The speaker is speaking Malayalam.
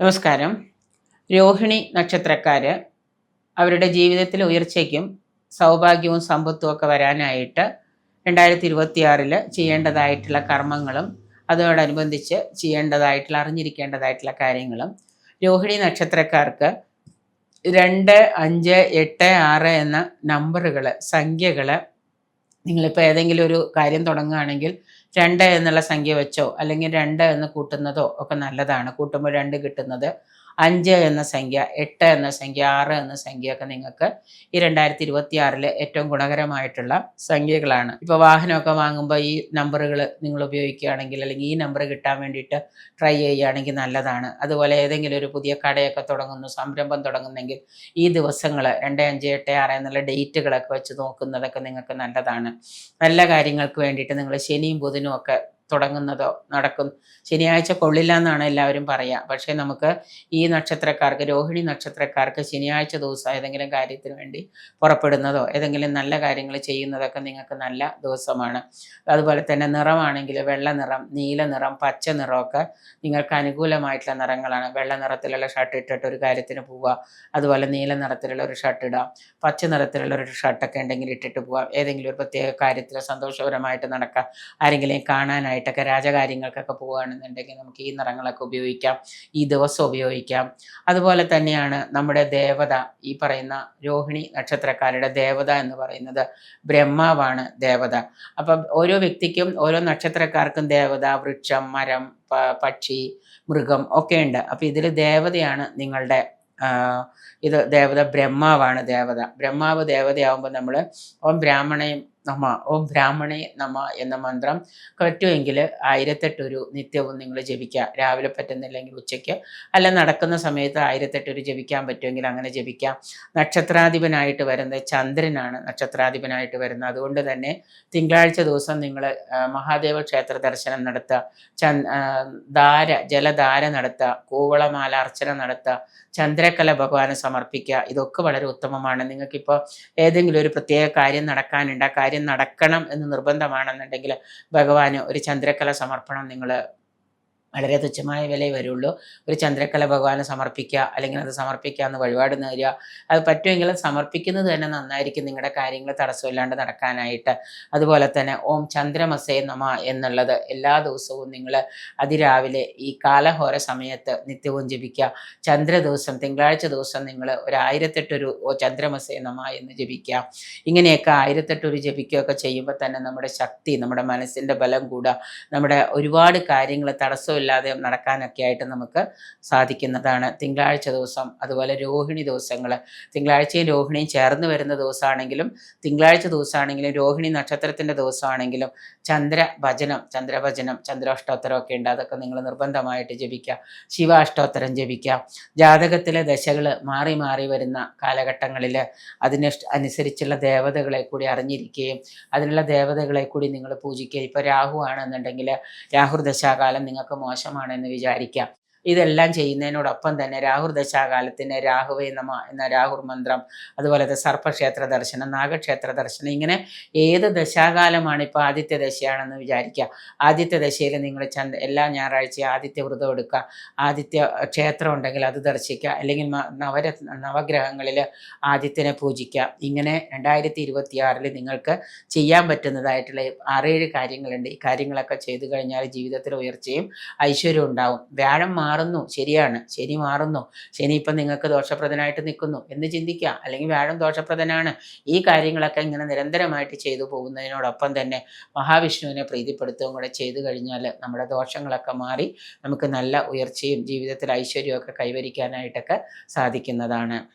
നമസ്കാരം. രോഹിണി നക്ഷത്രക്കാര് അവരുടെ ജീവിതത്തിൽ ഉയർച്ചയ്ക്കും സൗഭാഗ്യവും സമ്പത്തും ഒക്കെ വരാനായിട്ട് രണ്ടായിരത്തി ഇരുപത്തിയാറിൽ ചെയ്യേണ്ടതായിട്ടുള്ള കർമ്മങ്ങളും അതോടനുബന്ധിച്ച് ചെയ്യേണ്ടതായിട്ടുള്ള അറിഞ്ഞിരിക്കേണ്ടതായിട്ടുള്ള കാര്യങ്ങളും രോഹിണി നക്ഷത്രക്കാർക്ക് രണ്ട് അഞ്ച് എട്ട് ആറ് എന്ന നമ്പറുകൾ സംഖ്യകൾ നിങ്ങളിപ്പോൾ ഏതെങ്കിലും ഒരു കാര്യം തുടങ്ങുകയാണെങ്കിൽ രണ്ട് എന്നുള്ള സംഖ്യ വെച്ചോ അല്ലെങ്കിൽ രണ്ട് എന്ന് കൂട്ടുന്നതോ ഒക്കെ നല്ലതാണ്. കൂട്ടുമ്പോൾ രണ്ട് കിട്ടുന്നത്. അഞ്ച് എന്ന സംഖ്യ എട്ട് എന്ന സംഖ്യ ആറ് എന്ന സംഖ്യയൊക്കെ നിങ്ങൾക്ക് ഈ രണ്ടായിരത്തി ഇരുപത്തി ആറിലെ ഏറ്റവും ഗുണകരമായിട്ടുള്ള സംഖ്യകളാണ്. ഇപ്പോൾ വാഹനമൊക്കെ വാങ്ങുമ്പോൾ ഈ നമ്പറുകൾ നിങ്ങൾ ഉപയോഗിക്കുകയാണെങ്കിൽ അല്ലെങ്കിൽ ഈ നമ്പർ കിട്ടാൻ വേണ്ടിയിട്ട് ട്രൈ ചെയ്യുകയാണെങ്കിൽ നല്ലതാണ്. അതുപോലെ ഏതെങ്കിലും ഒരു പുതിയ കടയൊക്കെ തുടങ്ങുന്നു സംരംഭം തുടങ്ങുന്നെങ്കിൽ ഈ ദിവസങ്ങൾ രണ്ട് അഞ്ച് എട്ട് ആറ് എന്നുള്ള ഡേറ്റുകളൊക്കെ വെച്ച് നോക്കുന്നതൊക്കെ നിങ്ങൾക്ക് നല്ലതാണ്. നല്ല കാര്യങ്ങൾക്ക് വേണ്ടിയിട്ട് നിങ്ങൾ ശനിയും ബുധനും ഒക്കെ തുടങ്ങുന്നതോ നടക്കും. ശനിയാഴ്ച കൊള്ളില്ല എന്നാണ് എല്ലാവരും പറയുക പക്ഷേ നമുക്ക് ഈ നക്ഷത്രക്കാർക്ക് രോഹിണി നക്ഷത്രക്കാർക്ക് ശനിയാഴ്ച ദിവസം ഏതെങ്കിലും കാര്യത്തിന് വേണ്ടി പുറപ്പെടുന്നതോ ഏതെങ്കിലും നല്ല കാര്യങ്ങൾ ചെയ്യുന്നതൊക്കെ നിങ്ങൾക്ക് നല്ല ദിവസമാണ്. അതുപോലെ തന്നെ നിറമാണെങ്കിൽ വെള്ള നിറം നീല നിറം പച്ച നിറമൊക്കെ നിങ്ങൾക്ക് അനുകൂലമായിട്ടുള്ള നിറങ്ങളാണ്. വെള്ള നിറത്തിലുള്ള ഷർട്ട് ഇട്ടിട്ട് ഒരു കാര്യത്തിന് പോവുക അതുപോലെ നീല നിറത്തിലുള്ള ഒരു ഷർട്ട് ഇടാം. പച്ച നിറത്തിലുള്ള ഒരു ഷർട്ടൊക്കെ ഉണ്ടെങ്കിൽ ഇട്ടിട്ട് പോവാം. ഏതെങ്കിലും ഒരു പ്രത്യേക കാര്യത്തിൽ സന്തോഷപരമായിട്ട് നടക്കാം. ആരെങ്കിലും കാണാനായിട്ടൊക്കെ രാജകാര്യങ്ങൾക്കൊക്കെ പോവുകയാണെന്നുണ്ടെങ്കിൽ നമുക്ക് ഈ നിറങ്ങളൊക്കെ ഉപയോഗിക്കാം ഈ ദിവസം ഉപയോഗിക്കാം. അതുപോലെ തന്നെയാണ് നമ്മുടെ ദേവത ഈ പറയുന്ന രോഹിണി നക്ഷത്രക്കാരുടെ ദേവത എന്ന് പറയുന്നത് ബ്രഹ്മാവാണ് ദേവത. അപ്പം ഓരോ വ്യക്തിക്കും ഓരോ നക്ഷത്രക്കാർക്കും ദേവത വൃക്ഷം മരം പക്ഷി മൃഗം ഒക്കെ ഉണ്ട്. അപ്പം ഇതിൽ ദേവതയാണ് നിങ്ങളുടെ ഇത് ദേവത ബ്രഹ്മാവാണ് ദേവത. ബ്രഹ്മാവ് ദേവതയാവുമ്പോൾ നമ്മൾ ഓം ബ്രാഹ്മണയും നമ ഓം ബ്രാഹ്മണേ നമ എന്ന മന്ത്രം പറ്റുമെങ്കിൽ ആയിരത്തെട്ടൊരു നിത്യവും നിങ്ങൾ ജപിക്കുക രാവിലെ പറ്റുന്നില്ലെങ്കിൽ ഉച്ചയ്ക്ക്. അല്ല നടക്കുന്ന സമയത്ത് ആയിരത്തെട്ടൊരു ജപിക്കാൻ പറ്റുമെങ്കിൽ അങ്ങനെ ജപിക്കാം. നക്ഷത്രാധിപനായിട്ട് വരുന്നത് ചന്ദ്രനാണ് നക്ഷത്രാധിപനായിട്ട് വരുന്നത്. അതുകൊണ്ട് തന്നെ തിങ്കളാഴ്ച ദിവസം നിങ്ങൾ മഹാദേവ ക്ഷേത്ര ദർശനം നടത്തുക ചന്ദ് ധാര ജലധാര നടത്തുക കൂവളമാല അർച്ചന നടത്തുക ചന്ദ്രകല ഭഗവാന് സമർപ്പിക്കുക ഇതൊക്കെ വളരെ ഉത്തമമാണ്. നിങ്ങൾക്കിപ്പോൾ ഏതെങ്കിലും ഒരു പ്രത്യേക കാര്യം നടക്കാനുണ്ട്. ആ കാര്യം നടക്കണം എന്ന് നിർബന്ധമാണെന്നുണ്ടെങ്കിൽ ഭഗവാന് ഒരു ചന്ദ്രകല സമർപ്പണം നിങ്ങൾ വളരെ തുച്ഛമായ വിലയെ വരുള്ളൂ. ഒരു ചന്ദ്രക്കല ഭഗവാന് സമർപ്പിക്കുക അല്ലെങ്കിൽ അത് സമർപ്പിക്കുക എന്ന് വഴിപാട് നേരുക അത് പറ്റുമെങ്കിൽ സമർപ്പിക്കുന്നത് തന്നെ നന്നായിരിക്കും നിങ്ങളുടെ കാര്യങ്ങൾ തടസ്സമില്ലാണ്ട് നടക്കാനായിട്ട്. അതുപോലെ തന്നെ ഓം ചന്ദ്രമസേ നമ എന്നുള്ളത് എല്ലാ ദിവസവും നിങ്ങൾ അതിരാവിലെ ഈ കാലഹോര സമയത്ത് നിത്യവും ജപിക്കുക. ചന്ദ്ര ദിവസം തിങ്കളാഴ്ച ദിവസം നിങ്ങൾ ഒരു ആയിരത്തെട്ടൊരു ഓ ചന്ദ്രമസേ നമ എന്ന് ജപിക്കുക. ഇങ്ങനെയൊക്കെ ആയിരത്തെട്ടൊരു ജപിക്കുകയൊക്കെ ചെയ്യുമ്പോൾ തന്നെ നമ്മുടെ ശക്തി നമ്മുടെ മനസ്സിന്റെ ബലം കൂടുക. നമ്മുടെ ഒരുപാട് കാര്യങ്ങൾ തടസ്സമില്ല ഇല്ലാതെ നടക്കാനൊക്കെ ആയിട്ട് നമുക്ക് സാധിക്കുന്നതാണ്. തിങ്കളാഴ്ച ദിവസം അതുപോലെ രോഹിണി ദിവസങ്ങൾ തിങ്കളാഴ്ചയും രോഹിണിയും ചേർന്ന് വരുന്ന ദിവസമാണെങ്കിലും തിങ്കളാഴ്ച ദിവസമാണെങ്കിലും രോഹിണി നക്ഷത്രത്തിന്റെ ദിവസമാണെങ്കിലും ചന്ദ്ര ഭജനം ചന്ദ്രഭജനം ചന്ദ്രാഷ്ടോത്തരം ഒക്കെ ഉണ്ട്. അതൊക്കെ നിങ്ങൾ നിർബന്ധമായിട്ട് ജപിക്കുക. ശിവാഷ്ടോത്തരം ജപിക്കുക. ജാതകത്തിലെ ദശകൾ മാറി മാറി വരുന്ന കാലഘട്ടങ്ങളിൽ അതിന് അനുസരിച്ചുള്ള ദേവതകളെ കൂടി അറിഞ്ഞിരിക്കുകയും അതിനുള്ള ദേവതകളെ കൂടി നിങ്ങൾ പൂജിക്കുക. ഇപ്പോൾ രാഹു ആണെന്നുണ്ടെങ്കിൽ രാഹുർ ദശാകാലം നിങ്ങൾക്ക് മോശമാണെന്ന് വിചാരിക്കാം. ഇതെല്ലാം ചെയ്യുന്നതിനോടൊപ്പം തന്നെ രാഹുർ ദശാകാലത്തിന് രാഹുവേ നമ എന്ന രാഹുർ മന്ത്രം അതുപോലത്തെ സർപ്പക്ഷേത്ര ദർശനം നാഗക്ഷേത്ര ദർശനം ഇങ്ങനെ ഏത് ദശാകാലമാണ് ഇപ്പോൾ ആദിത്യ ദശയാണെന്ന് വിചാരിക്കുക ആദിത്യ ദശയിൽ നിങ്ങൾ ചന്ത എല്ലാ ഞായറാഴ്ചയും ആദിത്യ വ്രതം എടുക്കുക ആദിത്യ ക്ഷേത്രം ഉണ്ടെങ്കിൽ അത് ദർശിക്കുക അല്ലെങ്കിൽ നവര നവഗ്രഹങ്ങളിൽ ആദിത്യനെ പൂജിക്കുക ഇങ്ങനെ രണ്ടായിരത്തി ഇരുപത്തിയാറിൽ നിങ്ങൾക്ക് ചെയ്യാൻ പറ്റുന്നതായിട്ടുള്ള ആറേഴ് കാര്യങ്ങളുണ്ട്. ഈ കാര്യങ്ങളൊക്കെ ചെയ്തു കഴിഞ്ഞാൽ ജീവിതത്തിൽ ഉയർച്ചയും ഐശ്വര്യവും ഉണ്ടാവും. വ്യാഴം മാറുന്നു. ശരിയാണ്. ശനി മാറുന്നു. ശനി ഇപ്പം നിങ്ങൾക്ക് ദോഷപ്രദനായിട്ട് നിൽക്കുന്നു. എന്ന് ചിന്തിക്കുക. അല്ലെങ്കിൽ വ്യാഴം ദോഷപ്രദനാണ്. ഈ കാര്യങ്ങളൊക്കെ ഇങ്ങനെ നിരന്തരമായിട്ട് ചെയ്തു പോകുന്നതിനോടൊപ്പം തന്നെ മഹാവിഷ്ണുവിനെ പ്രീതിപ്പെടുത്തുകയും കൂടെ ചെയ്തു കഴിഞ്ഞാൽ നമ്മുടെ ദോഷങ്ങളൊക്കെ മാറി നമുക്ക് നല്ല ഉയർച്ചയും ജീവിതത്തിൽ ഐശ്വര്യമൊക്കെ കൈവരിക്കാനായിട്ടൊക്കെ സാധിക്കുന്നതാണ്.